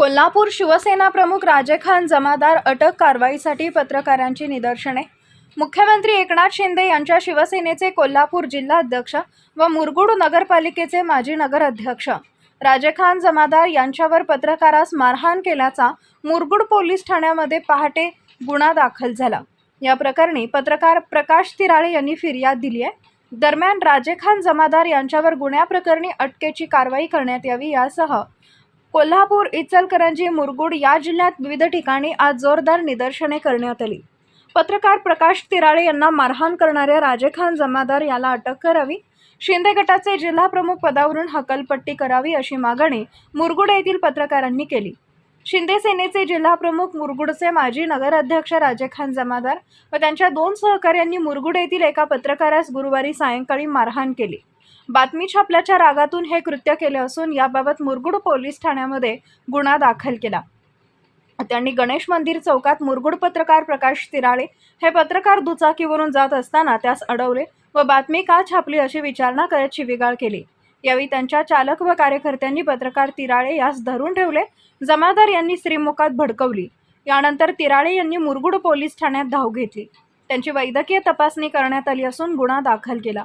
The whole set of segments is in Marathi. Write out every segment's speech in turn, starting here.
कोल्हापूर शिवसेना प्रमुख राजेखान जमादार अटक कारवाईसाठी पत्रकारांची निदर्शने. मुख्यमंत्री एकनाथ शिंदे यांच्या शिवसेनेचे कोल्हापूर जिल्हाध्यक्ष व मुरगुड नगरपालिकेचे माजी नगराध्यक्ष. राजेखान जमादार यांच्यावर पत्रकारास मारहाण केल्याचा मुरगुड पोलीस ठाण्यामध्ये पहाटे गुन्हा दाखल झाला. या प्रकरणी पत्रकार प्रकाश तिराळे यांनी फिर्याद दिली आहे. दरम्यान राजेखान जमादार यांच्यावर गुन्ह्याप्रकरणी अटकेची कारवाई करण्यात यावी यासह कोल्हापूर इचलकरंजी मुरगुड या जिल्ह्यात विविध ठिकाणी आज जोरदार निदर्शने करण्यात आली. पत्रकार प्रकाश तिराळे यांना मारहाण करणाऱ्या राजेखान जमादार याला अटक करावी शिंदे गटाचे जिल्हा प्रमुख पदावरून हकलपट्टी करावी अशी मागणी मुरगुड येथील पत्रकारांनी केली. शिंदे सेनेचे जिल्हाप्रमुख मुरगुडचे माजी नगराध्यक्ष राजेखान जमादार व त्यांच्या दोन सहकाऱ्यांनी मुरगुड येथील एका पत्रकारास गुरुवारी सायंकाळी मारहाण केली. बातमी छापल्याच्या रागातून हे कृत्य केले असून याबाबत मुरगुड पोलीस ठाण्यामध्ये गुन्हा दाखल केला. त्यांनी गणेश मंदिर चौकात मुरगुड पत्रकार प्रकाश तिराळे हे पत्रकार दुचाकीवरून जात असताना त्यास अडवले व बातमी का छापली अशी विचारणा करत शिवीगाळ केली. यावेळी त्यांच्या चालक व कार्यकर्त्यांनी पत्रकार तिराळे यास धरून ठेवले. जमादार यांनी श्रीमुखात भडकवली. यानंतर तिराळे यांनी मुरगुड पोलीस ठाण्यात धाव घेतली. त्यांची वैद्यकीय तपासणी करण्यात आली असून गुन्हा दाखल केला.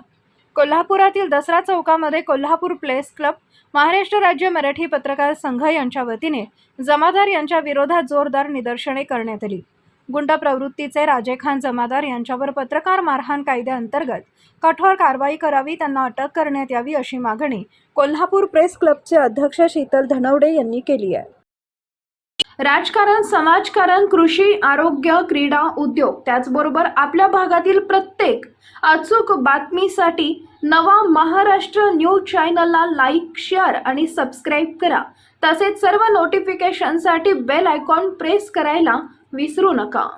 कोल्हापुरातील दसरा चौकामध्ये कोल्हापूर प्लेस क्लब महाराष्ट्र राज्य मराठी पत्रकार संघ यांच्या वतीने जमादार यांच्या विरोधात जोरदार निदर्शने करण्यात आली. गुंड प्रवृत्तीचे राजेखान जमादार यांच्यावर पत्रकार मारहाण कायद्याअंतर्गत कठोर कारवाई करावी त्यांना अटक करण्यात यावी अशी मागणी कोल्हापूर प्रेस क्लबचे अध्यक्ष शीतल धनवडे यांनी केली आहे. राजकारण समाजकारण कृषी आरोग्य क्रीडा उद्योग त्याचबरोबर आपल्या भागातील प्रत्येक अचूक बातमीसाठी नवा महाराष्ट्र न्यूज चॅनलला लाईक शेअर आणि सबस्क्राईब करा. तसेच सर्व नोटिफिकेशनसाठी बेल आयकॉन प्रेस करायला વીસરું નકા